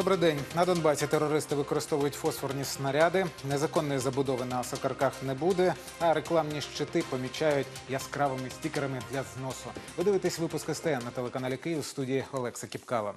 Добрий день. На Донбасі терористи використовують фосфорні снаряди. Незаконної забудови на сокарках не буде, а рекламні щити помічають яскравими стікерами для зносу. Ви дивитесь випуск СТН на телеканалі Київ в студії Олекса Кіпкава.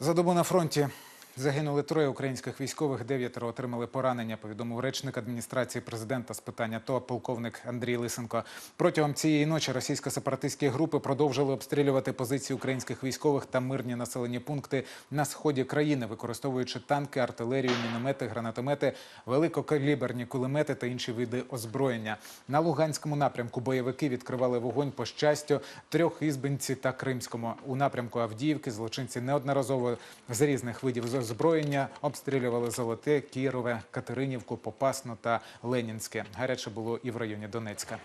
За добу на фронті загинули троє українських військових, дев'ятеро отримали поранення. Повідомив речник адміністрації президента з питання ТО полковник Андрій Лисенко. Протягом цієї ночі російсько-сепаратистські групи продовжили обстрілювати позиції українських військових та мирні населені пункти на сході країни, використовуючи танки, артилерію, міномети, гранатомети, великокаліберні кулемети та інші види озброєння. На Луганському напрямку бойовики відкривали вогонь по щастю трьох ізбинці та Кримському. У напрямку Авдіївки злочинці неодноразово з різних видів озброєння обстрілювали Золоте, Кірове, Катеринівку, Попасну та Ленінське. Гаряче було і в районі Донецька.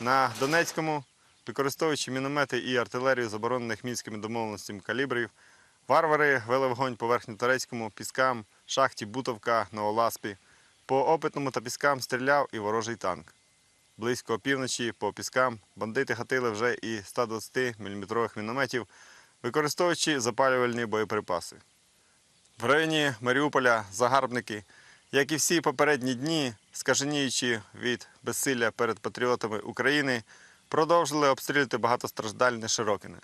На Донецькому, використовуючи міномети і артилерію заборонених мінськими домовленостями калібрів, варвари вели вогонь по верхньотарецькому, піскам, шахті Бутовка, Новоласпі. По опитному та піскам стріляв і ворожий танк. Близько опівночі по піскам бандити гатили вже і 120 мм мінометів, використовуючи запалювальні боєприпаси. В районі Маріуполя загарбники, як і всі попередні дні, скаженіючи від безсилля перед патріотами України, продовжили обстрілювати багатостраждальне Широкине.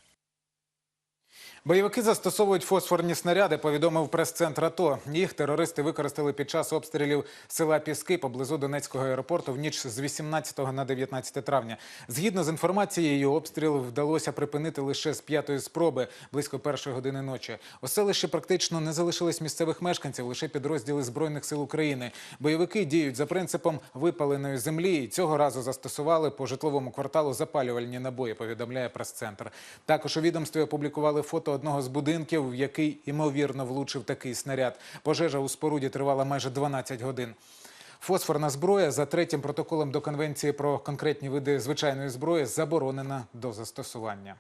Бойовики застосовують фосфорні снаряди, повідомив прес-центр АТО. Їх терористи використали під час обстрілів села Піски поблизу Донецького аеропорту в ніч з 18 на 19 травня. Згідно з інформацією, обстріл вдалося припинити лише з п'ятої спроби близько першої години ночі. У селищі практично не залишилось місцевих мешканців, лише підрозділи збройних сил України. Бойовики діють за принципом випаленої землі і цього разу застосували по житловому кварталу запалювальні набої. Повідомляє прес-центр. Також у відомстві опублікували фото одного з будинків, в який ймовірно влучив такий снаряд. Пожежа у споруді тривала майже 12 годин. Фосфорна зброя за третім протоколом до конвенції про конкретні види звичайної зброї заборонена до застосування.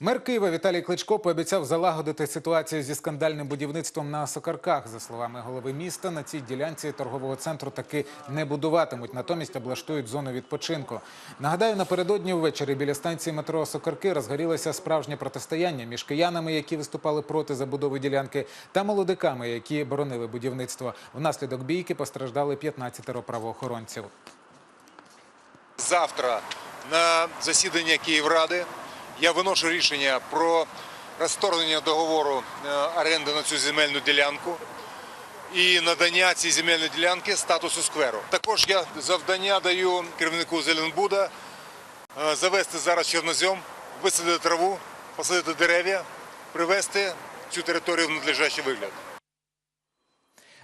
Мер Києва Віталій Кличко пообіцяв залагодити ситуацію зі скандальним будівництвом на Сокарках. За словами голови міста, на цій ділянці торгового центру таки не будуватимуть, натомість облаштують зону відпочинку. Нагадаю, напередодні ввечері біля станції метро Сокарки розгорілося справжнє протистояння між киянами, які виступали проти забудови ділянки, та молодиками, які боронили будівництво. Внаслідок бійки постраждали 15 правоохоронців. Завтра на засідання Київради я виношу рішення про розторгнення договору е, оренди на цю земельну ділянку і надання цій земельної ділянки статусу скверу. Також я завдання даю керівнику Зеленбуда е, завести зараз чорнозьом, висадити траву, посадити дерев'я, привести цю територію в надлежащий вигляд.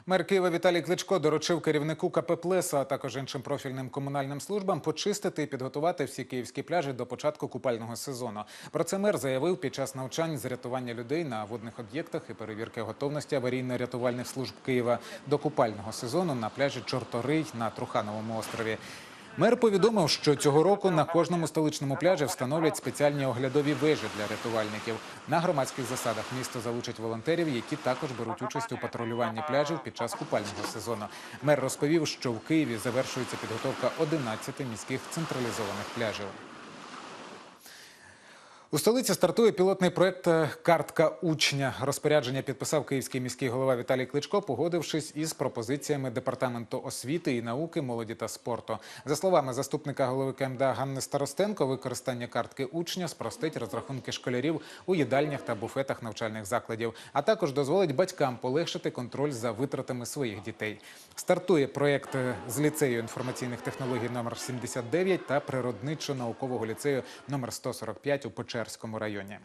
Мер Києва Віталій Кличко доручив керівнику КП «Плеса», а також іншим профільним комунальним службам почистити і підготувати всі київські пляжі до початку купального сезону. Про це мер заявив під час навчань з рятування людей на водних об'єктах і перевірки готовності аварійно-рятувальних служб Києва до купального сезону на пляжі Чорторий на Трухановому острові. Мер повідомив, що цього року на кожному столичному пляжі встановлять спеціальні оглядові вежі для рятувальників. На громадських засадах місто залучить волонтерів, які також беруть участь у патрулюванні пляжів під час купального сезону. Мер розповів, що в Києві завершується підготовка 11 міських централізованих пляжів. У столиці стартує пілотний проект е, Картка учня. Розпорядження підписав київський міський голова Віталій Кличко, погодившись із пропозиціями департаменту освіти і науки, молоді та спорту. За словами заступника голови КМДА Ганни Старостенко, використання картки учня спростить розрахунки школярів у їдальнях та буфетах навчальних закладів, а також дозволить батькам полегшити контроль за витратами своїх дітей. Стартує проект е, з ліцею інформаційних технологій номер 79 та природничо-наукового ліцею номер 145 у Печерському районі.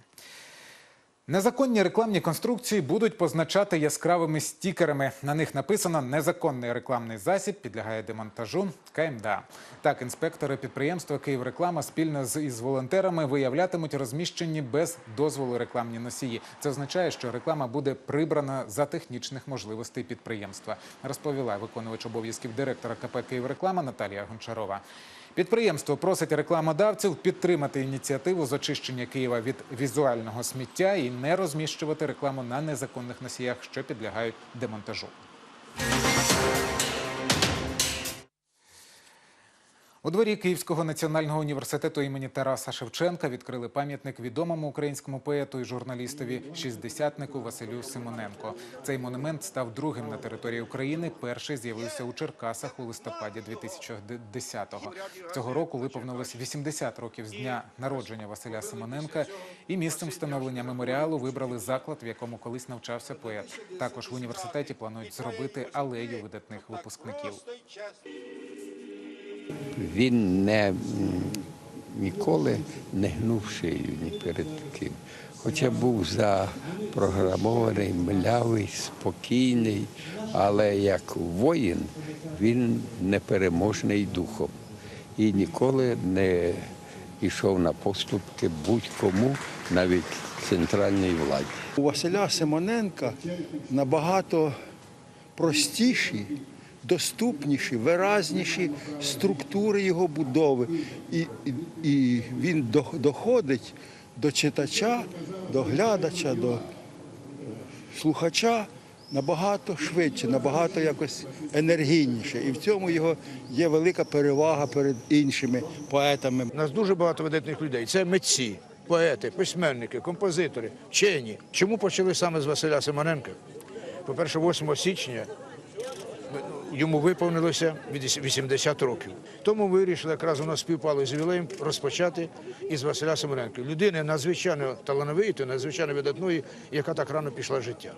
Незаконні рекламні конструкції будуть позначати яскравими стікерами. На них написано незаконний рекламний засіб підлягає демонтажу КМДА. Так, інспектори підприємства Київреклама спільно з із волонтерами виявлятимуть розміщені без дозволу рекламні носії. Це означає, що реклама буде прибрана за технічних можливостей підприємства. Розповіла виконувач обов'язків директора КП Київреклама Наталія Гончарова. Підприємство просить рекламодавців підтримати ініціативу з очищення Києва від візуального сміття і не розміщувати рекламу на незаконних носіях, що підлягають демонтажу. У дворі Київського національного університету імені Тараса Шевченка відкрили пам'ятник відомому українському поету і журналістові шістдесятнику Василю Симоненко. Цей монумент став другим на території України. Перший з'явився у Черкасах у листопаді 2010-го. Цього року виповнилось 80 років з дня народження Василя Симоненка. І місцем встановлення меморіалу вибрали заклад, в якому колись навчався поет. Також в університеті планують зробити алею видатних випускників. Він не ніколи не гнув шию ні перед ким. Хоча був запрограмований, млявий, спокійний, але як воїн він непереможний духом і ніколи не йшов на поступки будь-кому, навіть центральній владі. У Василя Симоненка набагато простіші, доступніші, виразніші структури його будови. І, і, він доходить до читача, до глядача, до е, слухача набагато швидше, набагато якось енергійніше. І в цьому його є велика перевага перед іншими поетами. У нас дуже багато видатних людей. Це митці, поети, письменники, композитори, вчені. Чому почали саме з Василя Симоненка? По-перше, 8 січня йому виповнилося 80 років. Тому вирішили, якраз нас співпало з ювілеєм, розпочати із Василя Симоненка. Людини надзвичайно талановитої, надзвичайно видатної, яка так рано пішла життя.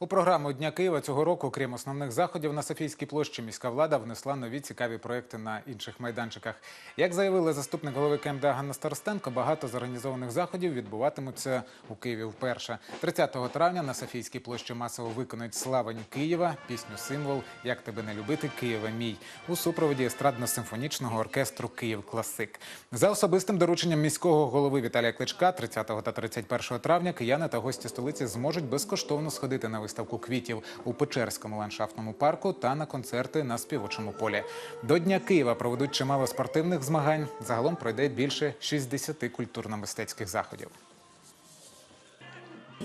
У програму Дня Києва цього року, крім основних заходів на Софійській площі, міська влада внесла нові цікаві проекти на інших майданчиках. Як заявила заступник голови КМДА Ганна Старостенко, багато з організованих заходів відбуватимуться у Києві вперше. 30 травня на Софійській площі масово виконують славень Києва, пісню Символ Як тебе не любити, Києве мій у супроводі естрадно-симфонічного оркестру Київ Класик. За особистим дорученням міського голови Віталія Кличка, 30 та 31 травня кияни та гості столиці зможуть безкоштовно сходити на виставку квітів у Печерському ландшафтному парку та на концерти на співочому полі. До Дня Києва проведуть чимало спортивних змагань. Загалом пройде більше 60 культурно-мистецьких заходів.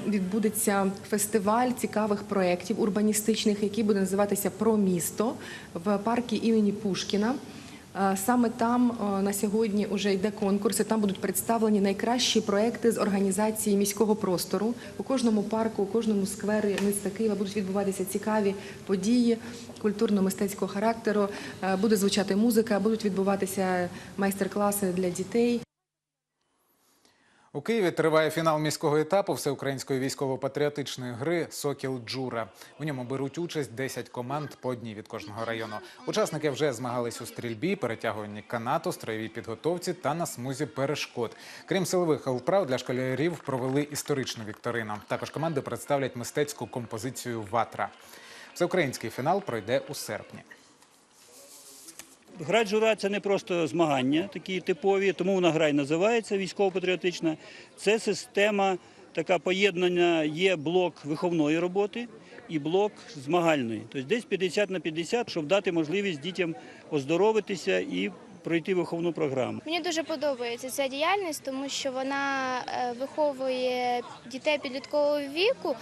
Відбудеться фестиваль цікавих проєктів урбаністичних, який буде називатися Про місто в парку імені Пушкіна. Е, Саме там е, на сьогодні вже йде конкурс, і там будуть представлені найкращі проекти з організації міського простору. У кожному парку, у кожному сквері міста Києва будуть відбуватися цікаві події культурно-мистецького характеру. Е, Буде звучати музика, будуть відбуватися майстер-класи для дітей. У Києві триває фінал міського етапу всеукраїнської військово-патріотичної гри Сокіл Джура. У ньому беруть участь 10 команд по одній від кожного району. Учасники вже змагались у стрільбі, перетягуванні канату, строєвій підготовці та на смузі перешкод. Крім силових вправ для школярів провели історичну вікторину. Також команди представлять мистецьку композицію Ватра. Всеукраїнський фінал пройде у серпні. Гра джура це не просто змагання, такі типові, тому вона гра і називається військово-патріотична. Це система, така поєднання, є блок виховної роботи і блок змагальної. Тобто десь 50 на 50, щоб дати можливість дітям оздоровитися і пройти виховну програму. Мені дуже подобається ця діяльність, тому що вона е, виховує дітей підліткового віку,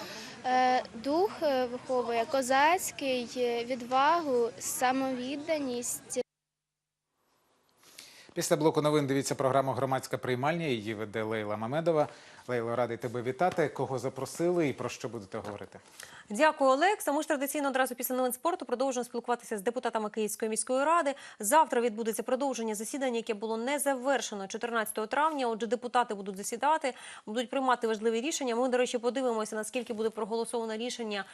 е, дух е, виховує козацький, відвагу, самовідданість. Після блоку новин дивіться програму Громадська приймальня. Її веде Лейла Мамедова. Лейло, радий тебе вітати. Кого запросили і про що будете говорити? Дякую, Олекса. Ми ж традиційно одразу після новин спорту продовжуємо спілкуватися з депутатами Київської міської ради. Завтра відбудеться продовження засідання, яке було не завершено 14 травня. Отже, депутати будуть засідати, будуть приймати важливі рішення. Ми, до речі, подивимося, наскільки буде проголосоване рішення,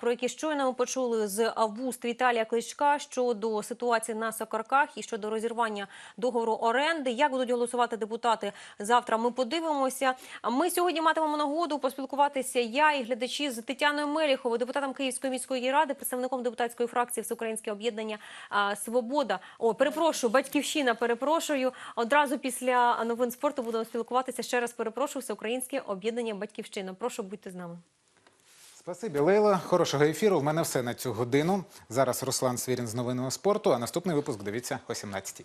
про яке щойно ми почули з вуст Віталія Кличка щодо ситуації на Сокарках і щодо розірвання договору оренди. Як будуть голосувати депутати завтра? Ми подивимося. А Ми сьогодні матимемо нагоду поспілкуватися. Я і глядачі з Тетяною Меліховою, депутатом Київської міської ради, представником депутатської фракції Всеукраїнське об'єднання Свобода. О, перепрошую, батьківщина. Перепрошую. Одразу після новин спорту будемо спілкуватися. Ще раз перепрошую, Всеукраїнське об'єднання Батьківщина. Прошу будьте з нами. Спасибі, Лейла. Хорошого ефіру. У мене все на цю годину. Зараз Руслан Свірін з новинного спорту. А наступний випуск дивіться о 17-й.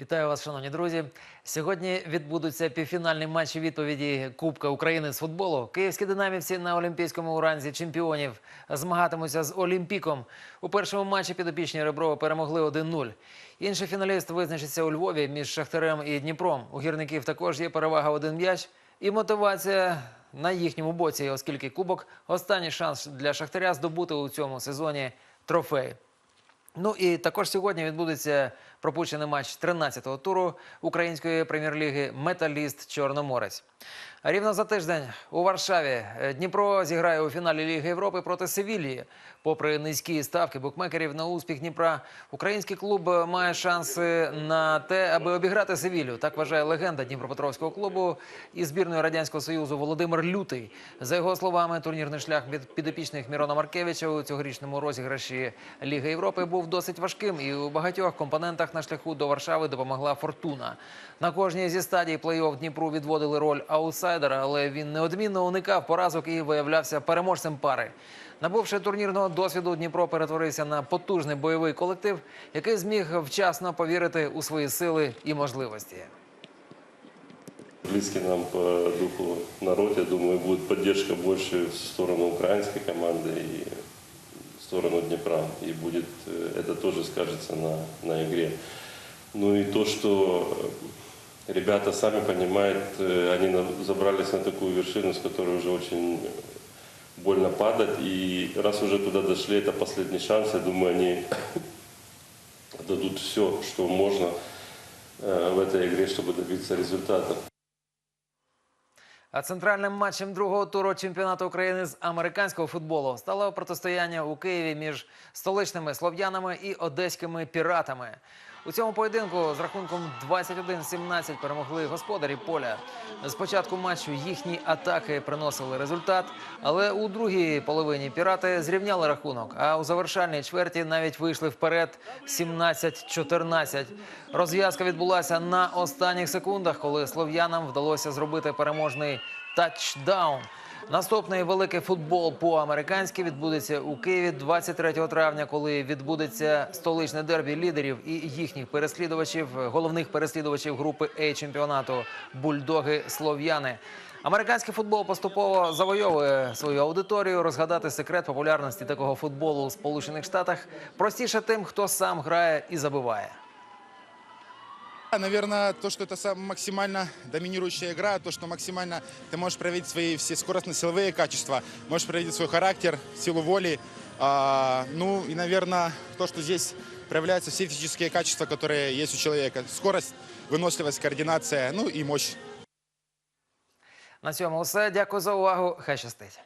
Вітаю вас, шановні друзі. Сьогодні відбудуться півфінальні матчі відповіді Кубка України з футболу. Київські динамівці на Олімпійському уранзі чемпіонів змагатимуться з Олімпіком. У першому матчі підопічні Реброва перемогли 1-0. Інший фіналіст визначиться у Львові між Шахтарем і Дніпром. У гірників також є перевага один м'яч і мотивація на їхньому боці, оскільки Кубок останній шанс для Шахтаря здобути у цьому сезоні трофей. Ну і також сьогодні відбудеться пропущений матч 13-го туру української прем'єр-ліги Металіст Чорноморець. Рівно за тиждень у Варшаві е, Дніпро зіграє у фіналі Ліги Європи проти Севілії. Попри низькі ставки букмекерів на успіх Дніпра, український клуб має шанси на те, аби обіграти Севілю. Так вважає легенда Дніпропетровського клубу і збірної радянського союзу Володимир Лютий. За його словами, турнірний шлях від підопічних Мірона Маркевича у цьогорічному розіграші Ліги Європи був досить важким, і у багатьох компонентах на шляху до Варшави допомогла фортуна. На кожній зі стадій плей-офф Дніпру відводили роль аутсайдера, але він неодмінно уникав поразок і виявлявся переможцем пари. Набувши турнірного досвіду, Дніпро перетворився на потужний бойовий колектив, який зміг вчасно повірити у свої сили і можливості. Близкий нам по духу народ, я думаю, будет поддержка больше в сторону украинской команды и в сторону Днепра. И будет э, это тоже скажется на, на игре. Ну и то, что ребята сами понимают, э, они забрались на такую вершину, с которой уже очень больно падать. И раз уже туда дошли, это последний шанс. Я думаю, они дадут все, что можно э, в этой игре, чтобы добиться результата. А центральним матчем другого туру чемпіонату України з американського футболу стало протистояння у Києві між столичними слов'янами і одеськими піратами. У цьому поєдинку з рахунком 21-17 перемогли господарі поля. З початку матчу їхні атаки приносили результат, але у другій половині пірати зрівняли рахунок. А у завершальній чверті навіть вийшли вперед 17-14. Розв'язка відбулася на останніх секундах, коли слов'янам вдалося зробити переможний тачдаун. Наступний великий футбол по-американськи відбудеться у Києві 23 травня, коли відбудеться столичне дербі лідерів і їхніх переслідувачів, головних переслідувачів групи А чемпіонату бульдоги слов'яни. Американський футбол поступово завойовує свою аудиторію. Розгадати секрет популярності такого футболу у Сполучених Штатах простіше тим, хто сам грає і забиває. Наверное, то, что это сам- максимально доминирующая игра, то, что максимально ты можешь проявить свои все скоростно-силовые качества, можешь проявить свой характер, силу воли. А, ну и, наверное, то, что здесь проявляются все физические качества, которые есть у человека. Скорость, выносливость, координация, ну и мощь. На цьому все. Дякую за увагу. Хай щастить.